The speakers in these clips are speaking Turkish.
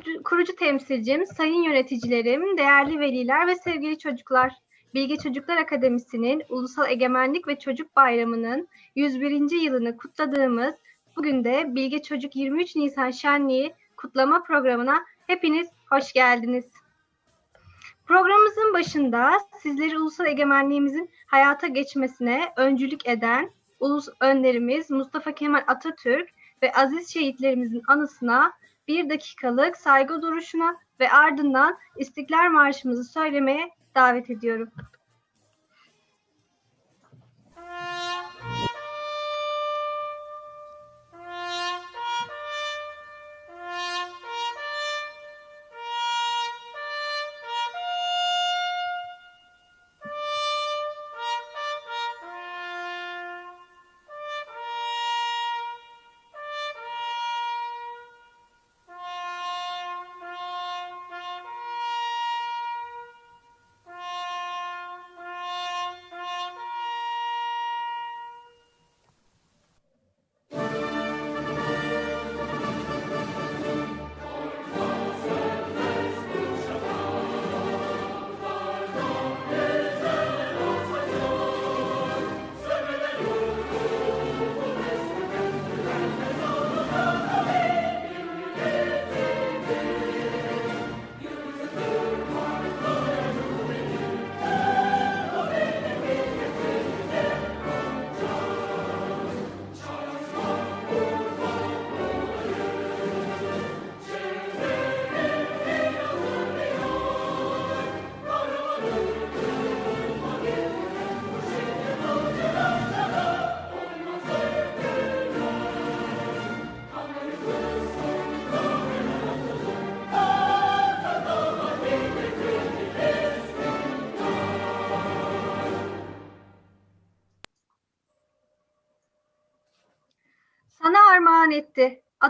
kurucu, kurucu temsilcim, sayın yöneticilerim, değerli veliler ve sevgili çocuklar. Bilge Çocuklar Akademisi'nin Ulusal Egemenlik ve Çocuk Bayramı'nın 101. yılını kutladığımız bugün de Bilge Çocuk 23 Nisan Şenliği kutlama programına hepiniz hoş geldiniz. Programımızın başında sizleri ulusal egemenliğimizin hayata geçmesine öncülük eden ulus önderimiz Mustafa Kemal Atatürk ve aziz şehitlerimizin anısına bir dakikalık saygı duruşuna ve ardından İstiklal Marşımızı söylemeye davet ediyorum.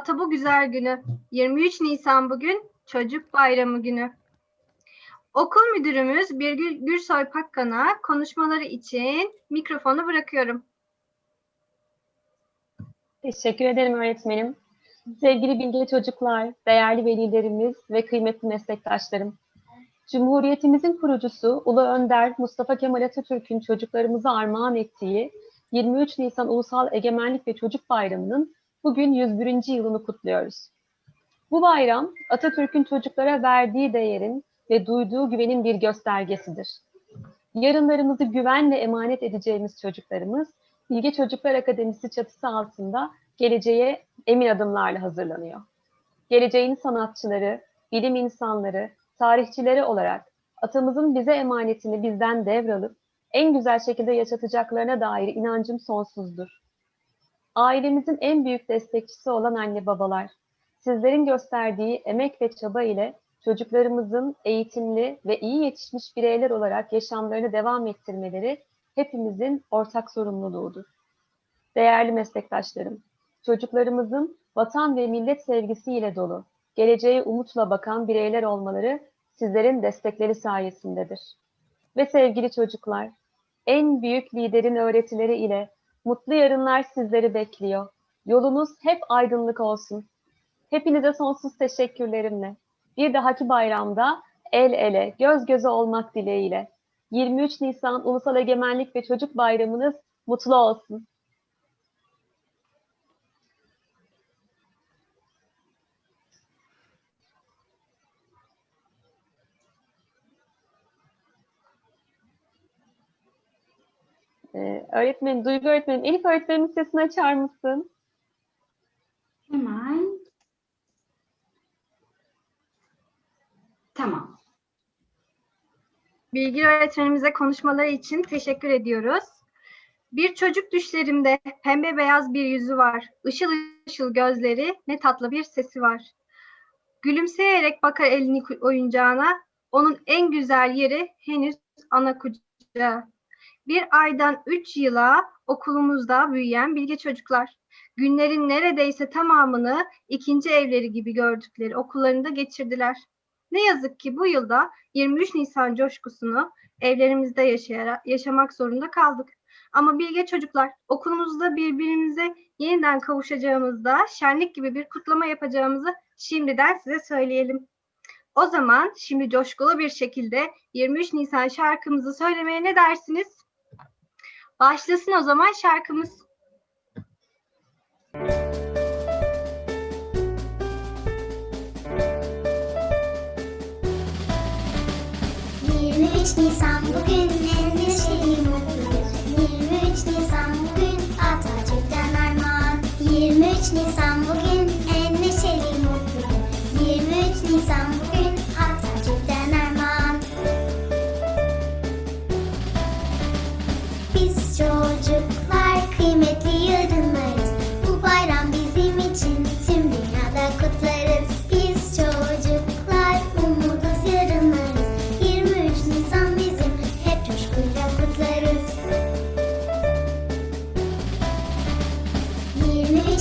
Ata bu güzel günü. 23 Nisan bugün Çocuk Bayramı günü. Okul müdürümüz Birgül Gürsoy Pakkan'a konuşmaları için mikrofonu bırakıyorum. Teşekkür ederim öğretmenim. Sevgili bilgili çocuklar, değerli velilerimiz ve kıymetli meslektaşlarım. Cumhuriyetimizin kurucusu Ulu Önder Mustafa Kemal Atatürk'ün çocuklarımıza armağan ettiği 23 Nisan Ulusal Egemenlik ve Çocuk Bayramı'nın bugün 101. yılını kutluyoruz. Bu bayram Atatürk'ün çocuklara verdiği değerin ve duyduğu güvenin bir göstergesidir. Yarınlarımızı güvenle emanet edeceğimiz çocuklarımız Bilge Çocuklar Akademisi çatısı altında geleceğe emin adımlarla hazırlanıyor. Geleceğin sanatçıları, bilim insanları, tarihçileri olarak atamızın bize emanetini bizden devralıp en güzel şekilde yaşatacaklarına dair inancım sonsuzdur. Ailemizin en büyük destekçisi olan anne babalar, sizlerin gösterdiği emek ve çaba ile çocuklarımızın eğitimli ve iyi yetişmiş bireyler olarak yaşamlarını devam ettirmeleri hepimizin ortak sorumluluğudur. Değerli meslektaşlarım, çocuklarımızın vatan ve millet sevgisiyle dolu, geleceğe umutla bakan bireyler olmaları sizlerin destekleri sayesindedir. Ve sevgili çocuklar, en büyük liderin öğretileri ile mutlu yarınlar sizleri bekliyor. Yolunuz hep aydınlık olsun. Hepinize sonsuz teşekkürlerimle. Bir dahaki bayramda el ele, göz göze olmak dileğiyle. 23 Nisan Ulusal Egemenlik ve Çocuk Bayramınız mutlu olsun. Ee, öğretmenim, Duygu öğretmenim, Elif öğretmenimin sesini açar mısın? Hemen. Tamam. Bilgi öğretmenimize konuşmaları için teşekkür ediyoruz. Bir çocuk düşlerimde pembe beyaz bir yüzü var. Işıl ışıl gözleri, ne tatlı bir sesi var. Gülümseyerek bakar elini oyuncağına. Onun en güzel yeri henüz ana kucağı. Bir aydan üç yıla okulumuzda büyüyen bilge çocuklar. Günlerin neredeyse tamamını ikinci evleri gibi gördükleri okullarında geçirdiler. Ne yazık ki bu yılda 23 Nisan coşkusunu evlerimizde yaşamak zorunda kaldık. Ama bilge çocuklar okulumuzda birbirimize yeniden kavuşacağımızda şenlik gibi bir kutlama yapacağımızı şimdiden size söyleyelim. O zaman şimdi coşkulu bir şekilde 23 Nisan şarkımızı söylemeye ne dersiniz? Başlasın o zaman şarkımız. Nisan bugün en neşeli mutlu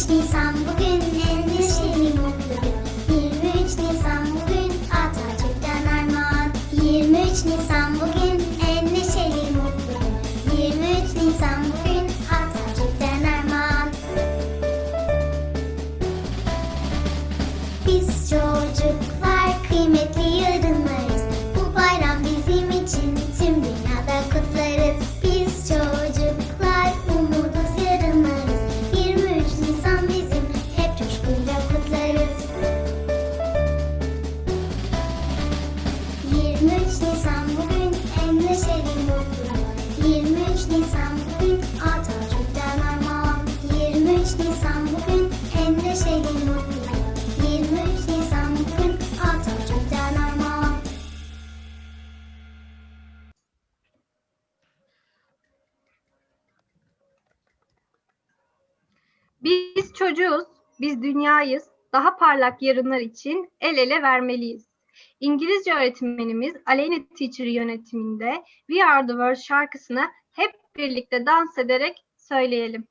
genç insan bu. neşeli Nisan bugün Atatürk'ten armağan 23 Nisan bugün en neşeli mutlu 23 Nisan bugün Atatürk'ten armağan Biz çocuğuz, biz dünyayız. Daha parlak yarınlar için el ele vermeliyiz. İngilizce öğretmenimiz Aleyna Teacher yönetiminde We Are The World şarkısını hep birlikte dans ederek söyleyelim.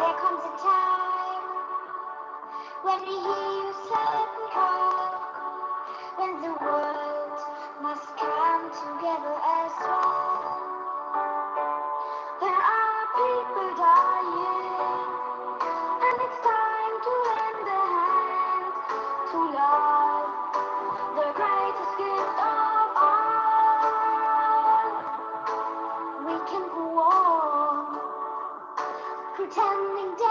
There comes a time when we hear together as one. There are people dying, and it's time to lend a hand to love, the greatest gift of all. We can go on pretending.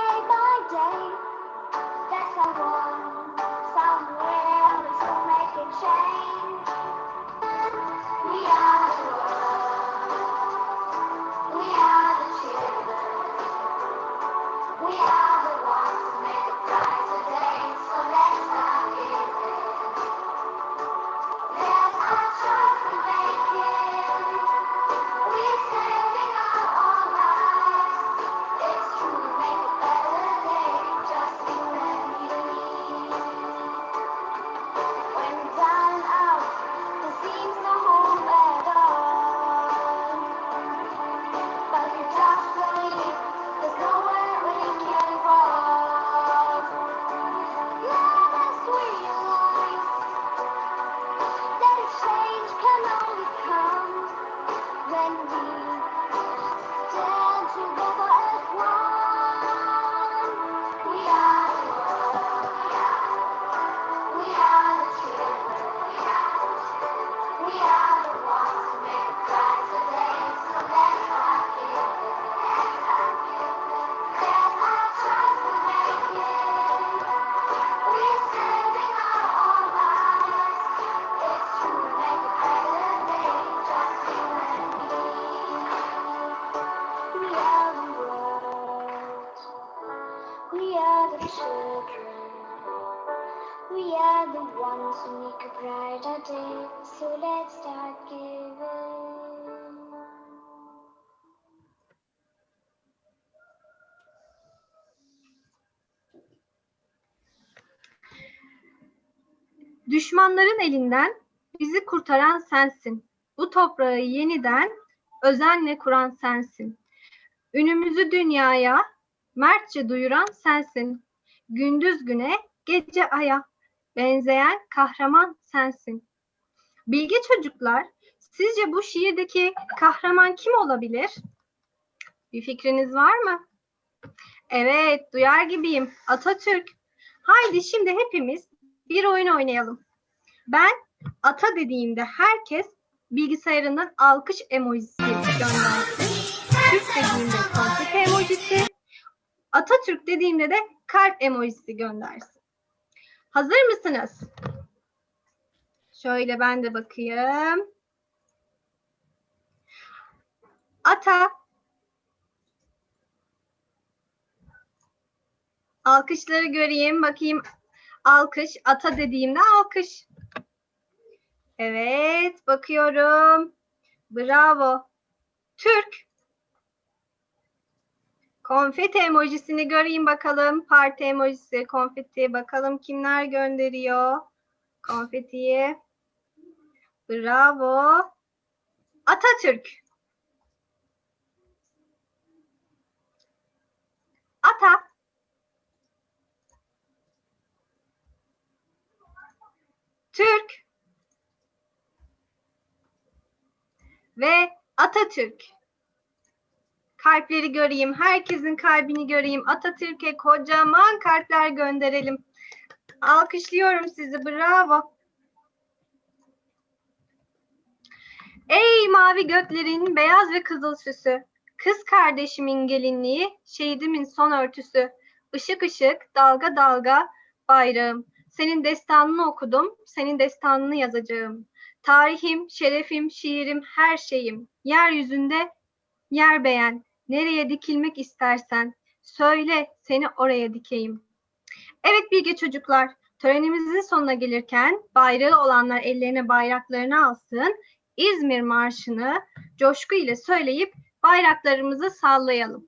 insanların elinden bizi kurtaran sensin. Bu toprağı yeniden özenle kuran sensin. Ünümüzü dünyaya mertçe duyuran sensin. Gündüz güne, gece aya benzeyen kahraman sensin. Bilge çocuklar, sizce bu şiirdeki kahraman kim olabilir? Bir fikriniz var mı? Evet, duyar gibiyim. Atatürk. Haydi şimdi hepimiz bir oyun oynayalım. Ben ata dediğimde herkes bilgisayarından alkış emojisi göndersin. Türk dediğimde konfeti emojisi, Atatürk dediğimde de kalp emojisi göndersin. Hazır mısınız? Şöyle ben de bakayım. Ata. Alkışları göreyim. Bakayım. Alkış. Ata dediğimde alkış. Evet. Bakıyorum. Bravo. Türk. Konfeti emojisini göreyim bakalım. Parti emojisi, konfeti. Bakalım kimler gönderiyor konfetiyi. Bravo. Atatürk. Ata. Türk. Ve Atatürk. Kalpleri göreyim. Herkesin kalbini göreyim. Atatürk'e kocaman kalpler gönderelim. Alkışlıyorum sizi. Bravo. Ey mavi göklerin beyaz ve kızıl süsü. Kız kardeşimin gelinliği, şehidimin son örtüsü. Işık ışık, dalga dalga bayrağım. Senin destanını okudum, senin destanını yazacağım. Tarihim, şerefim, şiirim, her şeyim. Yeryüzünde yer beğen. Nereye dikilmek istersen söyle seni oraya dikeyim. Evet bilge çocuklar, törenimizin sonuna gelirken bayrağı olanlar ellerine bayraklarını alsın. İzmir Marşı'nı coşku ile söyleyip bayraklarımızı sallayalım.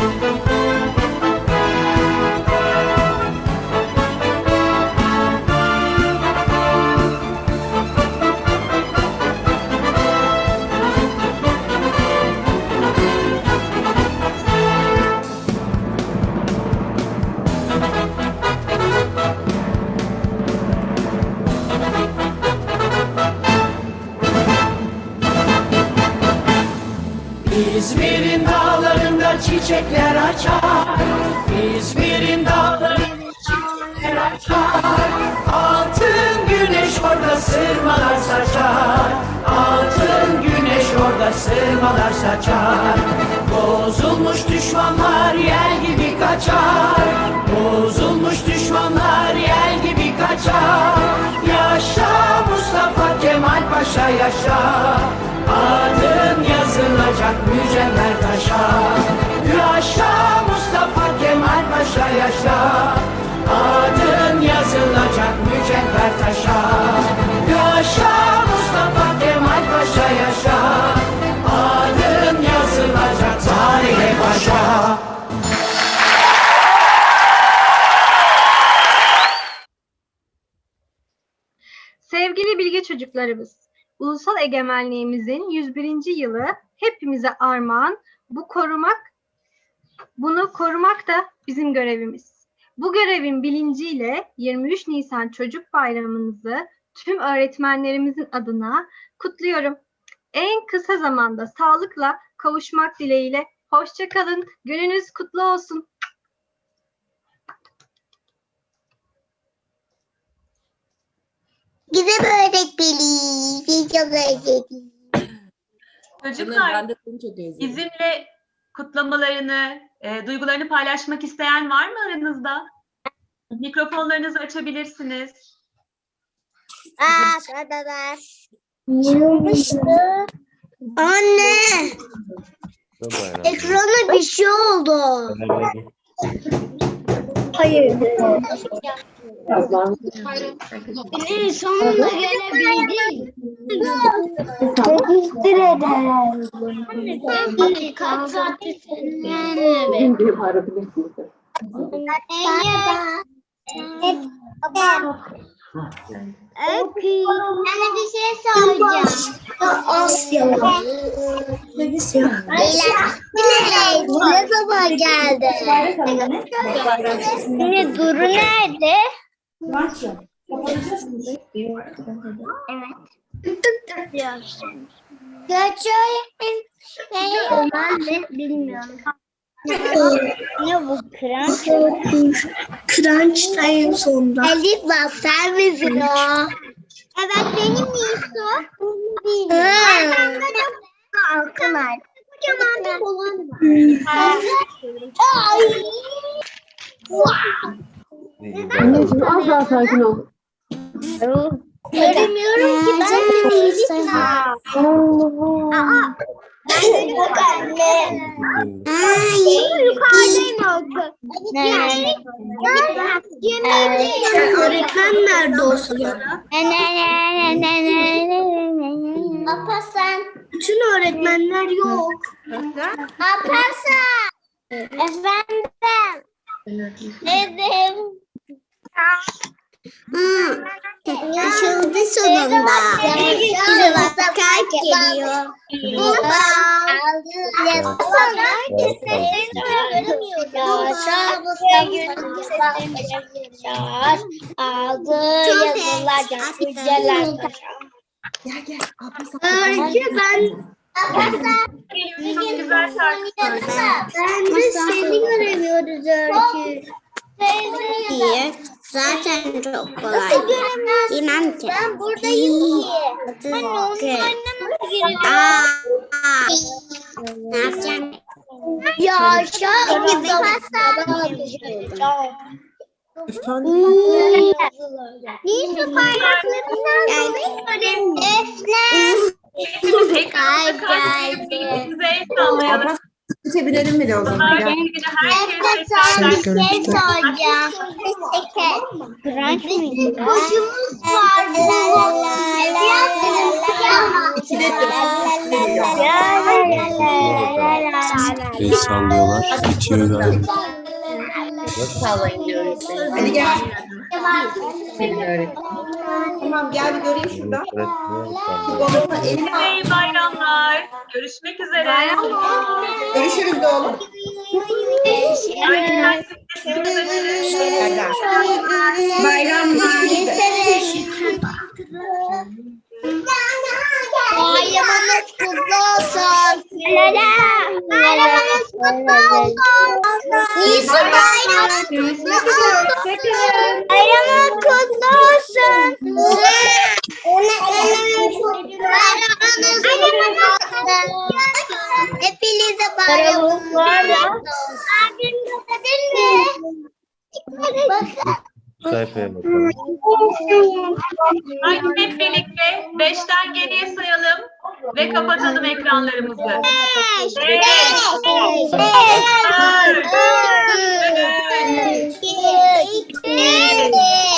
sırmalar saçar. Bozulmuş düşmanlar yel gibi kaçar. Bozulmuş düşmanlar yel gibi kaçar. Yaşa Mustafa Kemal Paşa yaşa. Adın yazılacak mücevher taşa. Yaşa Mustafa Kemal Paşa yaşa. Adın yazılacak mücevher taşa. Yaşa Mustafa Kemal Paşa yaşa Sevgili çocuklarımız, ulusal egemenliğimizin 101. yılı hepimize armağan. Bu korumak, bunu korumak da bizim görevimiz. Bu görevin bilinciyle 23 Nisan Çocuk Bayramınızı tüm öğretmenlerimizin adına kutluyorum. En kısa zamanda sağlıkla kavuşmak dileğiyle. Hoşça kalın. Gününüz kutlu olsun. Güzel öğretmenim. Sizi çok özledim. Çocuklar ben de seni çok özledim. bizimle kutlamalarını, e, duygularını paylaşmak isteyen var mı aranızda? Mikrofonlarınızı açabilirsiniz. Aa, şurada var. Yılmıştı. Anne, ekrana bir şey oldu. Hayır. Ne, sonunda gelebildik. Teşekkür ederim. Anne, kaç saattir seninle Merhaba. Öpü. Anne bir şey soracağım. Asya. Ne zaman geldi? Duru nerede? Evet. Göç öğretmen. Ben de bilmiyorum. Ne bu kıranç? Crunch time sonunda. Elif bak sen misin o? Evet benim. Arkamda da Akılar. Kocaman bir kolon var. Ay. Anneciğim az daha sakin ol. Göremiyorum ki ben seni Elif'im. Aa. Ben de yok anne. Ay. Yukarıdayım artık. Yani. Yemeğim Öğretmen nerede o sırada? Apasan. Bütün öğretmenler yok. Apasan. Efendim. Dedim. Yaşıldı sonunda. Bize kalp geliyor. Baba. Sana herkese Aldı yazılacak hücreler Öğretmen ben Geliyor, çok güzel şarkı söylüyor. ben de seni göremiyoruz öğretmen. Niye? Zaten çok kolay. Nasıl göremiyorsun? Bilmem ki. Ben buradayım ki. Anne onun gireceğim? Aa. Ne yapacağım? Yaşa. Gibi Niye parmaklarından dolayı Efle. Hepimiz ekranımıza Ay, karşı geldi. birbirimize el sallayalım. Çevirelim bile o zaman. Herkes bir şey soracağım. Şeker. Kuşumuz var bu. İkide bir. El sallıyorlar. Bitiyor galiba. Hadi gel. Tamam gel bir göreyim şurada. Babamın elini al. İyi bayramlar. Görüşmek üzere. Görüşürüz de oğlum. Bayramlar. Bayramınız kutlu olsun. Bayramınız kutlu olsun. Nisan bayramınız kutlu olsun. ve kapatalım ekranlarımızı. Beş, beş, beş, beş, dört, üç, iki, iki,